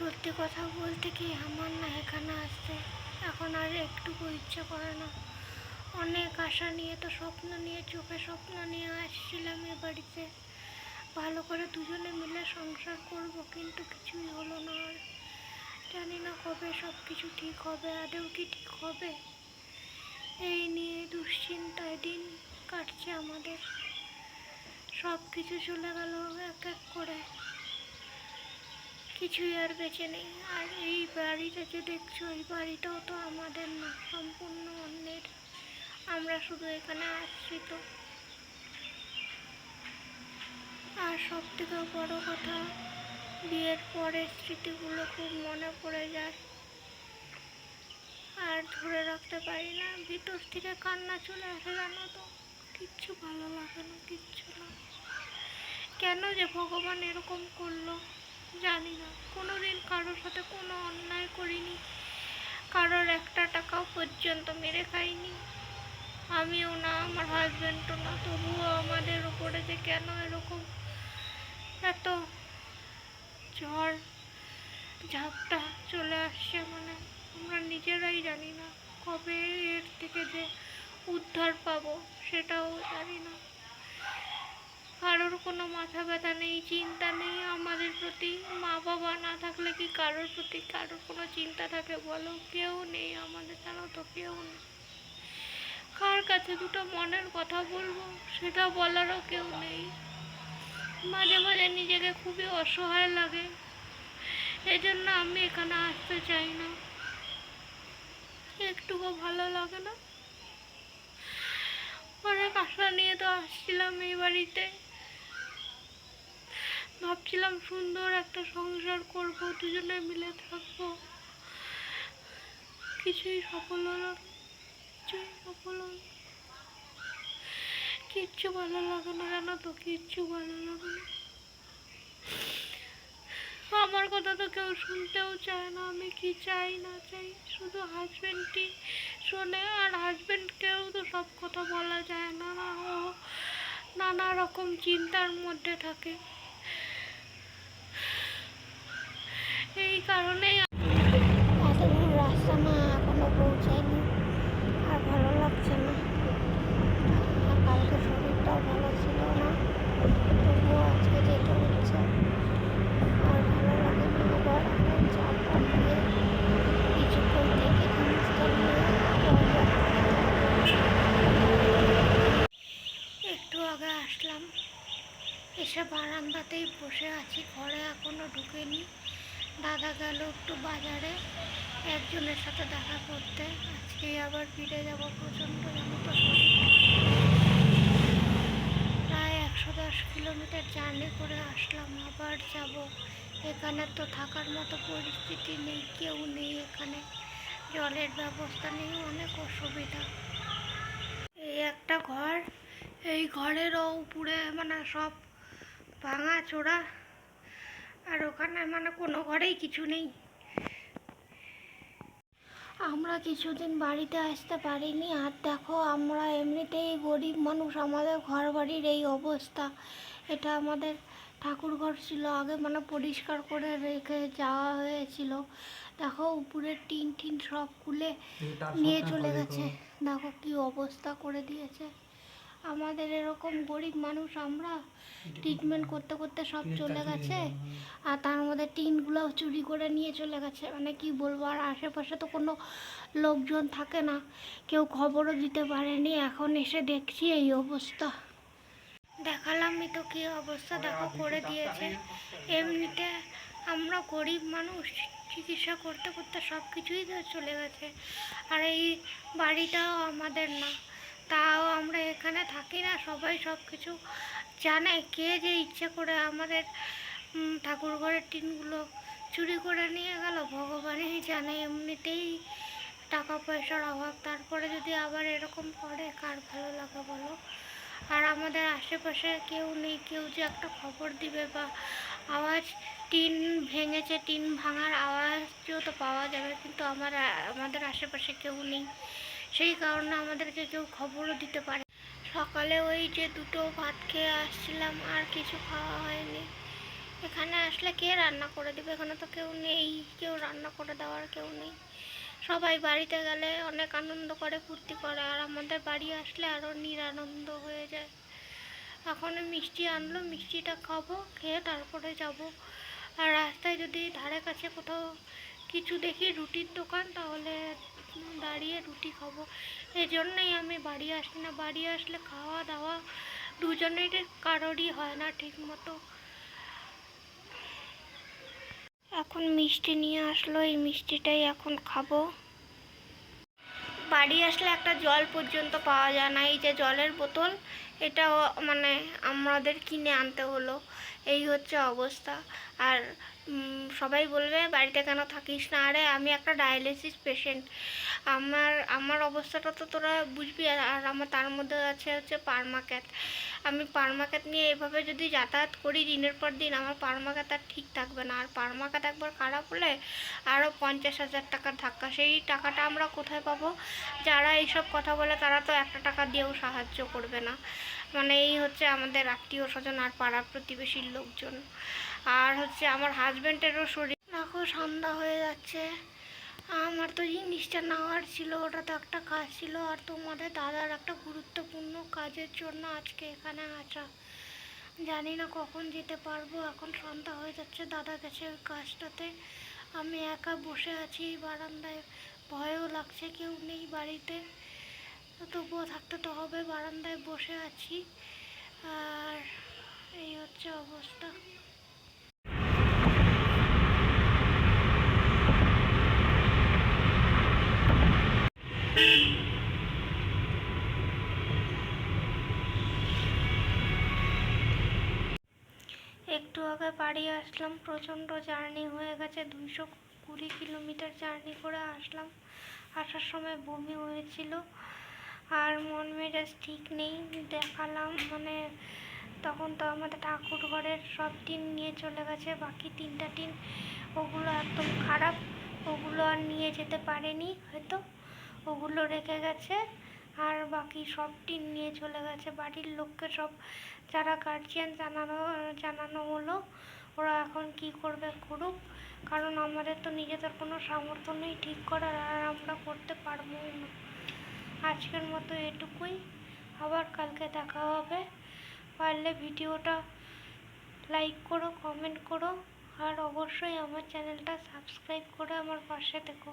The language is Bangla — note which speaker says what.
Speaker 1: সত্যি কথা বলতে কি আমার না এখানে আসতে এখন আর একটুকু ইচ্ছে করে না। অনেক আশা নিয়ে তো স্বপ্ন নিয়ে, চোখে স্বপ্ন নিয়ে আসছিলাম এ বাড়িতে। ভালো করে দুজনে মিলে সংসার করব, কিন্তু কিছুই হলো না আর। জানি না কবে সব কিছু ঠিক হবে আদেও কি ঠিক হবে? এই নিয়ে দুশ্চিন্তায় দিন কাটছে আমাদের। সব কিছু চলে গেল এক এক করে। কিছুই আর বেঁচে নেই। আর এই বাড়িটা যে দেখছ, এই বাড়িটাও তো আমাদের না, সম্পূর্ণ অন্যের। আমরা শুধু এখানে আশ্রিত আর সব থেকে বড় কথা, বিয়ের পরের স্মৃতিগুলো খুব মনে পড়ে যায়। আর ধরে রাখতে পারি না, ভিতর থেকে কান্না চলে আসে জানো তো। কিচ্ছু ভালো লাগে না, কিচ্ছু না। কেন যে ভগবান এরকম করল? জানি না। কোনো দিন কারোর সাথে কোনো অন্যায় করিনি। কারোর একটা টাকাও পর্যন্ত মেরে খাইনি। আমিও না, আমার হাজব্যান্ডও না। তবুও আমাদের উপরে যে কেন এরকম এত ঝড়, ঝাপটা চলে আসছে মানে আমরা নিজেরাই জানি না কবে এর থেকে যে উদ্ধার পাবো সেটাও জানি না। কারোর কোনো মাথা ব্যথা নেই, চিন্তা নেই আমাদের প্রতি মা বাবা না থাকলে কি কারোর প্রতি কারোর কোনো চিন্তা থাকে বলো? কেউ নেই আমাদের জানো তো কেউ নেই। কার কাছে দুটো মনের কথা বলব সেটা বলারও কেউ নেই। মাঝে মাঝে নিজেকে খুবই অসহায় লাগে। এই জন্য আমি এখানে আসতে চাই না। একটুকু ভালো লাগে না। অনেক আশা নিয়ে তো আসছিলাম এই বাড়িতে। ভাবছিলাম সুন্দর একটা সংসার করব, দুজনে মিলে থাকব। কিছুই সফল হলো কিছুই সফল হলো। কিচ্ছু ভালো লাগে না জানো তো, কিচ্ছু ভালো লাগে না। আমার কথা তো কেউ শুনতেও চায় না, আমি কি চাই না চাই? শুধু হাজবেন্ডই শোনে, আর হাজবেন্ডকেও তো সব কথা বলা যায়। না ও নানা রকম চিন্তার মধ্যে থাকে। এই কারণেই এতদূর রাস্তা না এখনও পৌঁছায়নি। আর ভালো লাগছে না। কালকে শরীরটাও ভালো ছিল না। তবুও আজকে যেতে হচ্ছে। আর ভালো লাগে না আবার অনেক চাপ টাপ দিয়ে কিছুক্ষণ থেকে জিনিসটা আগে আসলাম। এসে বারান্দাতেই বসে আছি। ঘরে এখনও ঢুকেনি। দাদা গেল একটু বাজারে। একজনের সাথে দেখা করতে। আজকে আবার ফিরে যাব প্রচণ্ড তো প্রায় একশো দশ কিলোমিটার জার্নি করে আসলাম, আবার যাব। এখানে তো থাকার মতো পরিস্থিতি নেই, কেউ নেই এখানে। জলের ব্যবস্থা নেই, অনেক অসুবিধা। এই একটা ঘর, এই ঘরেরও উপরে মানে সব ভাঙা চোরা আর ওখানে মানে কোনো ঘরেই কিছু নেই। আমরা কিছুদিন বাড়িতে আসতে পারিনি আর দেখো আমরা এমনিতেই গরিব মানুষ আমাদের ঘর বাড়ির এই অবস্থা। এটা আমাদের ঠাকুর ঘর ছিল আগে মানে পরিষ্কার করে রেখে যাওয়া হয়েছিল। দেখো উপরের টিন টিন সব খুলে নিয়ে চলে গেছে। দেখো কি অবস্থা করে দিয়েছে। আমাদের এরকম গরিব মানুষ আমরা ট্রিটমেন্ট করতে করতে সব চলে গেছে। আর তার মধ্যে টিনগুলোও চুরি করে নিয়ে চলে গেছে। মানে কি বলব আর আশেপাশে তো কোনো লোকজন থাকে না। কেউ খবরও দিতে পারেনি এখন এসে দেখছি এই অবস্থা। দেখালামই তো কী অবস্থা দেখো করে দিয়েছে। এমনিতে আমরা গরিব মানুষ চিকিৎসা করতে করতে সব কিছুই তো চলে গেছে। আর এই বাড়িটাও আমাদের না। তাও আমরা এখানে থাকি না, সবাই সব কিছু জানে কে যে ইচ্ছে করে আমাদের ঠাকুর ঘরের টিনগুলো চুরি করে নিয়ে গেল, ভগবানই জানে এমনিতেই টাকা পয়সার অভাব। তারপরে যদি আবার এরকম করে, কার ভালো লাগে বলো? আর আমাদের আশেপাশে কেউ নেই, কেউ যে একটা খবর দিবে বা আওয়াজ, টিন ভেঙেছে, টিন ভাঙার আওয়াজও তো পাওয়া যাবে, কিন্তু আমার, আমাদের আশেপাশে কেউ নেই। সেই কারণে আমাদেরকে কেউ খবরও দিতে পারে সকালে ওই যে দুটো ভাত খেয়ে আসছিলাম, আর কিছু খাওয়া হয়নি। এখানে আসলে কে রান্না করে দেবে? এখানে তো কেউ নেই, কেউ রান্না করে দেওয়ার কেউ নেই। সবাই বাড়িতে গেলে অনেক আনন্দ করে, ফুর্তি করে, আর আমাদের বাড়ি আসলে আরও নিরানন্দ হয়ে যায়। এখন মিষ্টি আনলো, মিষ্টিটা খাব, খেয়ে তারপরে যাব। আর রাস্তায় যদি ধারে কাছে কোথাও কিছু দেখি, রুটির দোকান, তাহলে দাঁড়িয়ে রুটি খাব। এই জন্যই আমি বাড়ি আসি না। বাড়ি আসলে খাওয়া দাওয়া দুজনের কারোরই হয় না ঠিক মতো এখন মিষ্টি নিয়ে আসলো। এই মিষ্টিটাই এখন খাব। বাড়ি আসলে একটা জল পর্যন্ত পাওয়া যায় না। এই যে জলের বোতল, এটাও মানে আমাদের কিনে আনতে হলো। এই হচ্ছে অবস্থা। আর সবাই বলবে, বাড়িতে কেন থাকিস না? আরে, আমি একটা ডায়ালিসিস পেশেন্ট আমার আমার অবস্থাটা তো তোরা বুঝবি, আর আমার তার মধ্যে আছে হচ্ছে পারমাক্যাথ আমি পারমাক্যাথ নিয়ে এভাবে যদি যাতায়াত করি দিনের পর দিন, আমার পারমাক্যাথ আর ঠিক থাকবে না। আর পারমাক্যাথ একবার খারাপ হলে আরও পঞ্চাশ হাজার টাকার ধাক্কা। সেই টাকাটা আমরা কোথায় পাবো? যারা এইসব কথা বলে, তারা তো একটা টাকা দিয়েও সাহায্য করবে না। মানে এই হচ্ছে আমাদের আত্মীয় স্বজন আর পাড়া প্রতিবেশীর লোকজন। আর হচ্ছে আমার হাজব্যান্ডেরও শরীর। দেখো, সন্ধ্যা হয়ে যাচ্ছে। আমার তো জিনিসটা নেওয়ার ছিল, ওটা তো একটা কাজ ছিল। আর তোমাদের দাদার একটা গুরুত্বপূর্ণ কাজের জন্য আজকে এখানে আসা। জানি না কখন যেতে পারব, এখন সন্ধ্যা হয়ে যাচ্ছে দাদা গেছে ওই কাজটাতে। আমি একা বসে আছি বারান্দায়। ভয়ও লাগছে, কেউ নেই বাড়িতে। তবুও থাকতে তো হবে, বারান্দায় বসে আছি। আর এই হচ্ছে অবস্থা। একটু আগে বাড়ি আসলাম, প্রচণ্ড জার্নি হয়ে গেছে, দুইশো কুড়ি কিলোমিটার জার্নি করে আসলাম। আসার সময় বমি হয়েছিল আর মন মেজাজ ঠিক নেই, দেখালাম মানে তখন তো আমাদের ঠাকুর ঘরের সব টিন নিয়ে চলে গেছে, বাকি তিনটা টিন, ওগুলো একদম খারাপ, ওগুলো আর নিয়ে যেতে পারেনি, হয়তো ওগুলো রেখে গেছে, আর বাকি সব টিন নিয়ে চলে গেছে। বাড়ির লোককে সব, যারা গার্জিয়ান জানানো জানানো হলো, ওরা এখন কি করবে করুক, কারণ আমাদের তো নিজেদের কোনো সামর্থ্য নেই ঠিক করার, আর আমরা করতে পারব না। আজকের মতো এটুকুই। আবার কালকে দেখা হবে। পারলে ভিডিওটা লাইক করো কমেন্ট করো, আর অবশ্যই আমার চ্যানেলটা সাবস্ক্রাইব করে আমার পাশে থেকো।